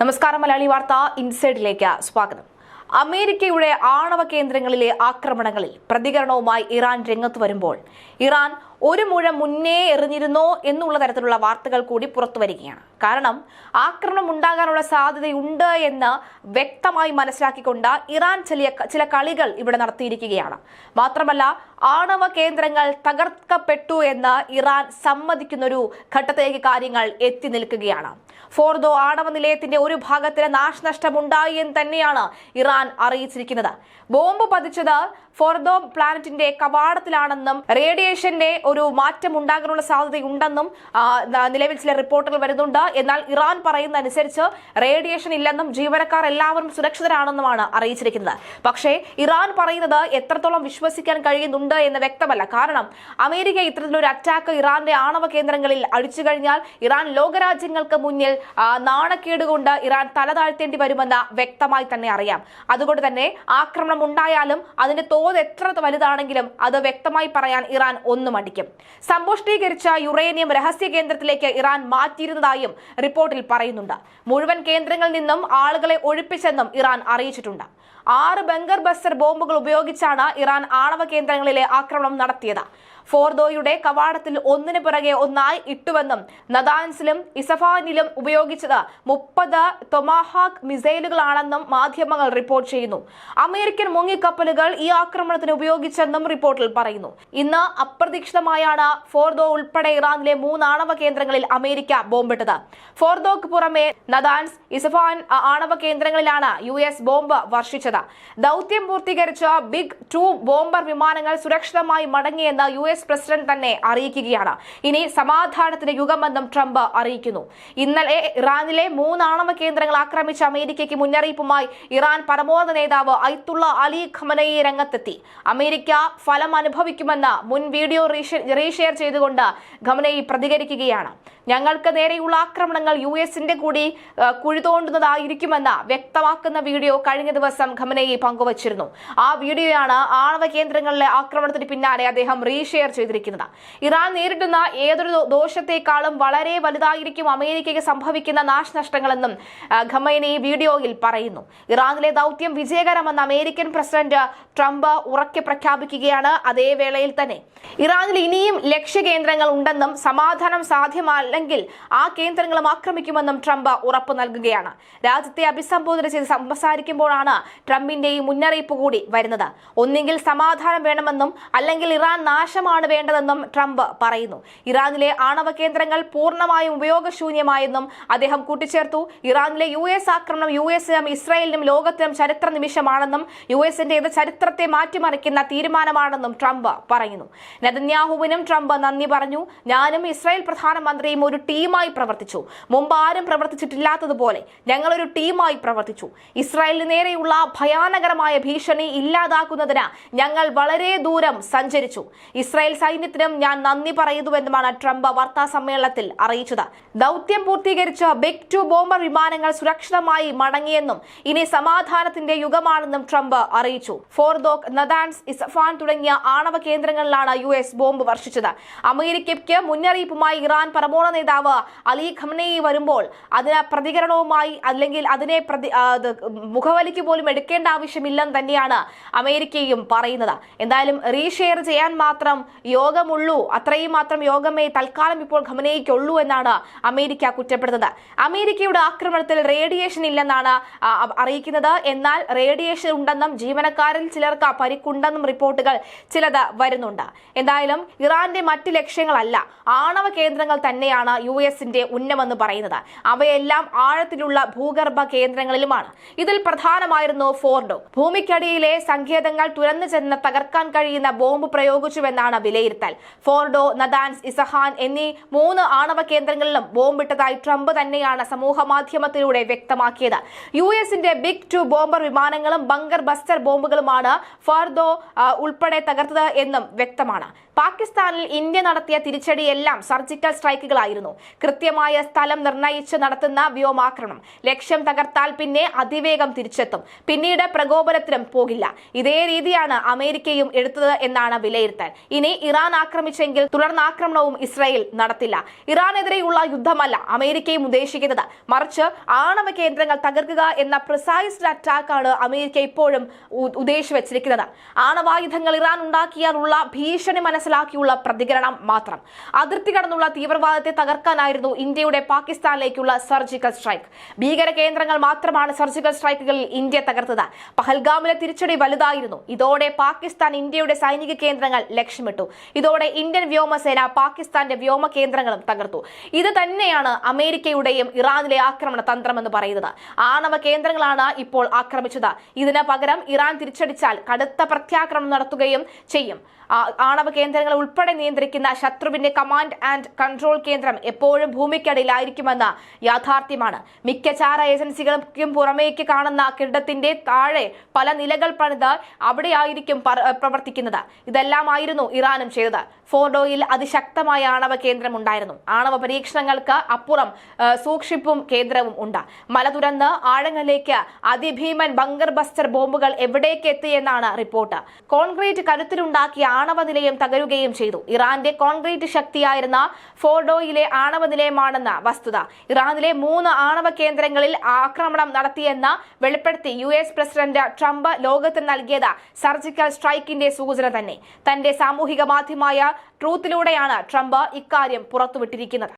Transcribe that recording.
നമസ്കാരം മലയാളി വാർത്ത ഇൻസൈഡിലേക്ക് സ്വാഗതം. അമേരിക്കയുടെ ആണവ കേന്ദ്രങ്ങളിലെ ആക്രമണങ്ങളിൽ പ്രതികരണവുമായി ഇറാൻ രംഗത്ത് വരുമ്പോൾ ഇറാൻ ഒരു മുഴ മുന്നേ എറിഞ്ഞിരുന്നോ എന്നുള്ള തരത്തിലുള്ള വാർത്തകൾ കൂടി പുറത്തു വരികയാണ് കാരണം ആക്രമണം ഉണ്ടാകാനുള്ള സാധ്യതയുണ്ട് എന്ന് വ്യക്തമായി മനസ്സിലാക്കിക്കൊണ്ട് ഇറാൻ ചില ചില കളികൾ ഇവിടെ നടത്തിയിരിക്കുകയാണ്. മാത്രമല്ല ആണവ കേന്ദ്രങ്ങൾ തകർക്കപ്പെട്ടു എന്ന് ഇറാൻ സമ്മതിക്കുന്ന ഒരു ഘട്ടത്തിലേക്ക് കാര്യങ്ങൾ എത്തി നിൽക്കുകയാണ്. ഫോർദോ ആണവ നിലയത്തിന്റെ ഒരു ഭാഗത്തിന് നാശനഷ്ടം ഉണ്ടായി എന്ന് തന്നെയാണ് ഇറാൻ അറിയിച്ചിരിക്കുന്നത്. ബോംബ് പതിച്ചത് ഫോർദോ പ്ലാനറ്റിന്റെ കവാടത്തിലാണെന്നും റേഡിയേഷന്റെ ഒരു മാറ്റം ഉണ്ടാകാനുള്ള സാധ്യതയുണ്ടെന്നും നിലവിൽ ചില റിപ്പോർട്ടുകൾ വരുന്നുണ്ട്. എന്നാൽ ഇറാൻ പറയുന്ന അനുസരിച്ച് റേഡിയേഷൻ ഇല്ലെന്നും ജീവനക്കാർ എല്ലാവരും സുരക്ഷിതരാണെന്നുമാണ് അറിയിച്ചിരിക്കുന്നത്. പക്ഷേ ഇറാൻ പറയുന്നത് എത്രത്തോളം വിശ്വസിക്കാൻ കഴിയുന്നുണ്ട് എന്ന് വ്യക്തമല്ല. കാരണം അമേരിക്ക ഇത്തരത്തിലൊരു അറ്റാക്ക് ഇറാന്റെ ആണവ കേന്ദ്രങ്ങളിൽ അടിച്ചു കഴിഞ്ഞാൽ ഇറാൻ ലോകരാജ്യങ്ങൾക്ക് മുന്നിൽ നാണക്കേട് കൊണ്ട് ഇറാൻ തലതാഴ്ത്തേണ്ടി വരുമെന്ന് വ്യക്തമായി തന്നെ അറിയാം. അതുകൊണ്ട് തന്നെ ആക്രമണം ഉണ്ടായാലും അതിന്റെ തോത് എത്ര വലുതാണെങ്കിലും അത് വ്യക്തമായി പറയാൻ ഇറാൻ ഒന്നും മടിക്കും സമ്പുഷ്ടീകരിച്ച യുറേനിയം രഹസ്യ കേന്ദ്രത്തിലേക്ക് ഇറാൻ മാറ്റിയിരുന്നതായും റിപ്പോർട്ടിൽ പറയുന്നുണ്ട്. മുഴുവൻ കേന്ദ്രങ്ങളിൽ നിന്നും ആളുകളെ ഒഴിപ്പിച്ചെന്നും ഇറാൻ അറിയിച്ചിട്ടുണ്ട്. ആറ് ബങ്കർ ബസ്സർ ബോംബുകൾ ഉപയോഗിച്ചാണ് ഇറാൻ ആണവ കേന്ദ്രങ്ങളിലെ ആക്രമണം നടത്തിയത്. ഫോർദോയുടെ കവാടത്തിൽ ഒന്നിനു പിറകെ ഒന്നായി ഇട്ടുവെന്നും നദാൻസിലും ഇസഫാനിലും ഉപയോഗിച്ചത് മുപ്പത് തൊമാഹാക് മിസൈലുകളാണെന്നും മാധ്യമങ്ങൾ റിപ്പോർട്ട് ചെയ്യുന്നു. അമേരിക്കൻ മുങ്ങിക്കപ്പലുകൾ ഈ ആക്രമണത്തിന് ഉപയോഗിച്ചെന്നും റിപ്പോർട്ടിൽ പറയുന്നു. ഇന്ന് അപ്രതീക്ഷിതമായാണ് ഫോർദോ ഉൾപ്പെടെ ഇറാനിലെ മൂന്ന് ആണവ കേന്ദ്രങ്ങളിൽ അമേരിക്ക ബോംബിട്ടത്. ഫോർദോക്ക് പുറമെ നദാൻസ് ഇസഫാൻ ആണവ കേന്ദ്രങ്ങളിലാണ് യു ബോംബ് വർഷിച്ചത്. ദൗത്യം പൂർത്തീകരിച്ച ബിഗ് ടു ബോംബർ വിമാനങ്ങൾ സുരക്ഷിതമായി മടങ്ങിയെന്ന് യു എസ് പ്രസിഡന്റ് തന്നെ അറിയിക്കുകയാണ്. ഇനി സമാധാനത്തിന്റെ യുഗമെന്നും ട്രംപ് അറിയിക്കുന്നു. ഇന്നലെ ഇറാനിലെ മൂന്ന് ആണവ കേന്ദ്രങ്ങൾ ആക്രമിച്ച അമേരിക്കയ്ക്ക് മുന്നറിയിപ്പുമായി ഇറാൻ പരമോന്നത നേതാവ് ഐത്തുള്ള അലി ഖമനയെ രംഗത്തെത്തി. അമേരിക്ക ഫലം അനുഭവിക്കുമെന്ന് മുൻ വീഡിയോ റീഷെയർ ചെയ്തുകൊണ്ട് ഖമനയി പ്രതികരിക്കുകയാണ്. ഞങ്ങൾക്ക് നേരെയുള്ള ആക്രമണങ്ങൾ യു എസിന്റെ കൂടി കുഴിതോണ്ടുന്നതായിരിക്കുമെന്ന് വ്യക്തമാക്കുന്ന വീഡിയോ കഴിഞ്ഞ ദിവസം ഖമനയെ പങ്കുവച്ചിരുന്നു. ആ വീഡിയോയാണ് ആണവ കേന്ദ്രങ്ങളിലെ ആക്രമണത്തിന് പിന്നാലെ അദ്ദേഹം റീഷെയർ ചെയ്തിരിക്കുന്നത്. ഇറാൻ നേരിടുന്ന ഏതൊരു ദോഷത്തെക്കാളും വളരെ വലുതായിരിക്കും അമേരിക്കയ്ക്ക് സംഭവിക്കുന്ന നാശനഷ്ടങ്ങളെന്നും ഖമനെ വീഡിയോയിൽ പറയുന്നു. ഇറാനിലെ ദൗത്യം വിജയകരമെന്ന് അമേരിക്കൻ പ്രസിഡന്റ് ട്രംപ് ഉറക്കെ പ്രഖ്യാപിക്കുകയാണ് അതേ വേളയിൽ തന്നെ. ഇറാനിൽ ഇനിയും ലക്ഷ്യകേന്ദ്രങ്ങൾ ഉണ്ടെന്നും സമാധാനം സാധ്യമല്ലെങ്കിൽ ആ കേന്ദ്രങ്ങളും ആക്രമിക്കുമെന്നും ട്രംപ് ഉറപ്പു നൽകുകയാണ്. രാജ്യത്തെ അഭിസംബോധന ചെയ്ത് സംസാരിക്കുമ്പോഴാണ് ട്രംപിന്റെ ഈ മുന്നറിയിപ്പ് കൂടി വരുന്നത്. ഒന്നെങ്കിൽ സമാധാനം വേണമെന്നും അല്ലെങ്കിൽ ഇറാൻ നാശമാണ് വേണ്ടതെന്നും ട്രംപ് പറയുന്നു. ഇറാനിലെ ആണവ കേന്ദ്രങ്ങൾ പൂർണമായും ഉപയോഗശൂന്യമായെന്നും അദ്ദേഹം കൂട്ടിച്ചേർത്തു. ഇറാനിലെ യു എസ് ആക്രമണം യു എസിനും ഇസ്രായേലിനും ലോകത്തിനും ചരിത്ര നിമിഷമാണെന്നും യു എസിന്റെ ഇത് ചരിത്രത്തെ മാറ്റിമറിക്കുന്ന തീരുമാനമാണെന്നും ട്രംപ് പറയുന്നു. നെതന്യാഹുവിനും ട്രംപ് നന്ദി പറഞ്ഞു. ഞാനും ഇസ്രായേൽ പ്രധാനമന്ത്രിയും ഒരു ടീമായി പ്രവർത്തിച്ചു. മുമ്പ് ആരും പ്രവർത്തിച്ചിട്ടില്ലാത്തതുപോലെ ഞങ്ങളൊരു ടീമായി പ്രവർത്തിച്ചു. ഇസ്രായേലിന് നേരെയുള്ള ഭയാനകരമായ ഭീഷണി ഇല്ലാതാക്കുന്നതിന് ഞങ്ങൾ വളരെ ദൂരം സഞ്ചരിച്ചു. ഇസ്രായേൽ സൈന്യത്തിനും ഞാൻ നന്ദി പറയുന്നുവെന്നുമാണ് ട്രംപ് വാർത്താ സമ്മേളനത്തിൽ അറിയിച്ചത്. ദൗത്യം പൂർത്തീകരിച്ച ബിഗ് ടു ബോംബർ വിമാനങ്ങൾ സുരക്ഷിതമായി മടങ്ങിയെന്നും ഇനി സമാധാനത്തിന്റെ യുഗമാണെന്നും ട്രംപ് അറിയിച്ചു. ഫോർദോക്ക് നദാൻസ് ഇസഫാൻ തുടങ്ങിയ ആണവ കേന്ദ്രങ്ങളിലാണ് യു എസ് ബോംബ് വർഷിച്ചത്. അമേരിക്കയ്ക്ക് മുന്നറിയിപ്പുമായി ഇറാൻ പരമോന്നത നേതാവ് അലി ഖമനയി വരുമ്പോൾ അതിന് പ്രതികരണവുമായി അല്ലെങ്കിൽ അതിനെ പ്രതി മുഖവലിക്ക് പോലും എടുക്കേണ്ട ആവശ്യമില്ലെന്ന് തന്നെയാണ് അമേരിക്കയും പറയുന്നത്. എന്തായാലും റീഷെയർ ചെയ്യാൻ മാത്രം യോഗമുള്ളൂ. അത്രയും മാത്രം യോഗമേ തൽക്കാലം ഇപ്പോൾ ഖമനയിക്കുള്ളൂ എന്നാണ് അമേരിക്ക കുറ്റപ്പെടുത്തുന്നത്. അമേരിക്കയുടെ ആക്രമണത്തിൽ റേഡിയേഷൻ ഇല്ലെന്നാണ് അറിയിക്കുന്നത്. എന്നാൽ റേഡിയേഷൻ ഉണ്ടെന്നും ജീവനക്കാരിൽ ചിലർക്ക് പരിക്കുണ്ടെന്നും റിപ്പോർട്ടുകൾ ചിലത് വരുന്നുണ്ട്. എന്തായാലും ഇറാന്റെ മറ്റ് ലക്ഷ്യങ്ങളല്ല. ആണവ കേന്ദ്രങ്ങൾ തന്നെയാണ് യു എസിന്റെ ഉന്നമെന്ന് പറയുന്നത്. അവയെല്ലാം ആഴത്തിലുള്ള ഭൂഗർഭ കേന്ദ്രങ്ങളിലുമാണ്. ഇതിൽ പ്രധാനമായിരുന്നു ഫോർഡോ. ഭൂമിക്കടിയിലെ സങ്കേതങ്ങൾ തുരന്നു ചെന്ന് തകർക്കാൻ കഴിയുന്ന ബോംബ് പ്രയോഗിച്ചുവെന്നാണ് വിലയിരുത്തൽ. ഫോർഡോ നദാൻസ് ഇസഹാൻ എന്നീ മൂന്ന് ആണവ കേന്ദ്രങ്ങളിലും ബോംബിട്ടതായി ട്രംപ് തന്നെയാണ് സമൂഹ മാധ്യമത്തിലൂടെ വ്യക്തമാക്കിയത്. യു എസിന്റെ ബിഗ് ടു ബോംബർ വിമാനങ്ങളും ബങ്കർ ബസ്റ്റർ ബോംബുകളുമാണ് ഫോർഡോ ഉൾപ്പെടെ തകർത്തത് എന്നും വ്യക്തമാണ്. പാകിസ്ഥാനിൽ ഇന്ത്യ നടത്തിയ തിരിച്ചടിയെല്ലാം സർജിക്കൽ സ്ട്രൈക്കുകളായിരുന്നു ആയിരുന്നു. കൃത്യമായ സ്ഥലം നിർണയിച്ച് നടത്തുന്ന വ്യോമാക്രമണം. ലക്ഷ്യം തകർത്താൽ പിന്നെ അതിവേഗം തിരിച്ചെത്തും. പിന്നീട് പ്രകോപനത്തിനും പോകില്ല. ഇതേ രീതിയാണ് അമേരിക്കയും എടുത്തത് എന്നാണ് വിലയിരുത്തൽ. ഇനി ഇറാൻ ആക്രമിച്ചെങ്കിൽ തുടർന്നാക്രമണവും ഇസ്രായേൽ നടത്തില്ല. ഇറാനെതിരെയുള്ള യുദ്ധമല്ല അമേരിക്കയും ഉദ്ദേശിക്കുന്നത്. മറിച്ച് ആണവ കേന്ദ്രങ്ങൾ തകർക്കുക എന്ന പ്രിസൈസ്ഡ് അറ്റാക്കാണ് അമേരിക്ക ഇപ്പോഴും ഉദ്ദേശിച്ചു വെച്ചിരിക്കുന്നത്. ആണവായുധങ്ങൾ ഇറാൻ ഉണ്ടാക്കിയാലുള്ള ഭീഷണി മനസ്സിലാക്കിയുള്ള പ്രതികരണം മാത്രം. അതിർത്തി കടന്നുള്ള തീവ്രവാദത്തെ തകർക്കാനായിരുന്നു ഇന്ത്യയുടെ പാകിസ്ഥാനിലേക്കുള്ള സർജിക്കൽ സ്ട്രൈക്ക്. ഭീകര കേന്ദ്രങ്ങൾ മാത്രമാണ് സർജിക്കൽ സ്ട്രൈക്കുകളിൽ ഇന്ത്യ തകർത്തത്. പഹൽഗാമിലെ തിരിച്ചടി വലുതായിരുന്നു. ഇതോടെ പാകിസ്ഥാൻ ഇന്ത്യയുടെ സൈനിക കേന്ദ്രങ്ങൾ ലക്ഷ്യമിട്ടു. ഇതോടെ ഇന്ത്യൻ വ്യോമസേന പാകിസ്ഥാന്റെ വ്യോമ കേന്ദ്രങ്ങളും തകർത്തു. ഇത് തന്നെയാണ് അമേരിക്കയുടെയും ഇറാനിലെ ആക്രമണ തന്ത്രമെന്ന് പറയുന്നത്. ആണവ കേന്ദ്രങ്ങളാണ് ഇപ്പോൾ ആക്രമിച്ചത്. ഇതിന് പകരം ഇറാൻ തിരിച്ചടിച്ചാൽ കടുത്ത പ്രത്യാക്രമണം നടത്തുകയും ചെയ്യും. ആണവ കേന്ദ്രങ്ങൾ ഉൾപ്പെടെ നിയന്ത്രിക്കുന്ന ശത്രുവിന്റെ കമാൻഡ് ആൻഡ് കൺട്രോൾ കേന്ദ്രം എപ്പോഴും ഭൂമിക്കടിയിലായിരിക്കുമെന്ന യാഥാർത്ഥ്യമാണ്. മിക്ക ചാര ഏജൻസികൾക്കും പുറമേക്ക് കാണുന്ന കെട്ടിടത്തിന്റെ താഴെ പല നിലകൾ പണിത് അവിടെയായിരിക്കും പ്രവർത്തിക്കുന്നത്. ഇതെല്ലാമായിരുന്നു ഇറാനും ചെയ്തത്. ഫോർഡോയിൽ അതിശക്തമായ ആണവ കേന്ദ്രം ഉണ്ടായിരുന്നു. ആണവ പരീക്ഷണങ്ങൾക്ക് അപ്പുറം സൂക്ഷിപ്പും കേന്ദ്രവും ഉണ്ട്. മല തുരന്ന് ആഴങ്ങളിലേക്ക് അതിഭീമൻ ബങ്കർ ബസ്റ്റർ ബോംബുകൾ എവിടേക്ക് എത്തിയെന്നാണ് റിപ്പോർട്ട്. കോൺക്രീറ്റ് കരുത്തിലുണ്ടാക്കിയ ആണവ നിലയം തകരുകയും ചെയ്തു. ഇറാന്റെ കോൺക്രീറ്റ് ശക്തിയായിരുന്ന ഫോർഡോയിലെ ആണവ നിലയമാണെന്ന വസ്തുത. ഇറാനിലെ മൂന്ന് ആണവ കേന്ദ്രങ്ങളിൽ ആക്രമണം നടത്തിയെന്ന് വെളിപ്പെടുത്തി യു എസ് പ്രസിഡന്റ് ട്രംപ് ലോകത്തിന് നൽകിയത് സർജിക്കൽ സ്ട്രൈക്കിന്റെ സൂചന തന്നെ. തന്റെ സാമൂഹിക മാധ്യമമായ ട്രൂത്തിലൂടെയാണ് ട്രംപ് ഇക്കാര്യം പുറത്തുവിട്ടിരിക്കുന്നത്.